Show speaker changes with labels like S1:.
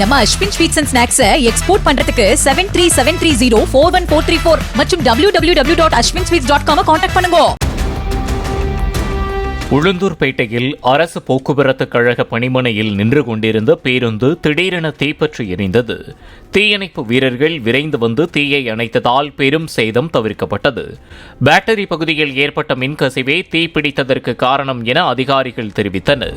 S1: நம்ம Ashwin sweets and ஸ்நாக்ஸை export பண்றதுக்கு seven three seven three zero four one four three four மற்றும் W W W dot Ashwin sweets dot com contact பண்ணுங்க
S2: உளுந்தூர்பேட்டையில் அரசு போக்குவரத்து கழக பணிமனையில் நின்று கொண்டிருந்த பேருந்து திடீரென தீப்பற்றி எரிந்தது. தீயணைப்பு வீரர்கள் விரைந்து வந்து தீயை அணைத்ததால் பெரும் சேதம் தவிர்க்கப்பட்டது. பேட்டரி பகுதியில் ஏற்பட்ட மின்கசிவே தீப்பிடித்ததற்கு காரணம் என அதிகாரிகள் தெரிவித்தனர்.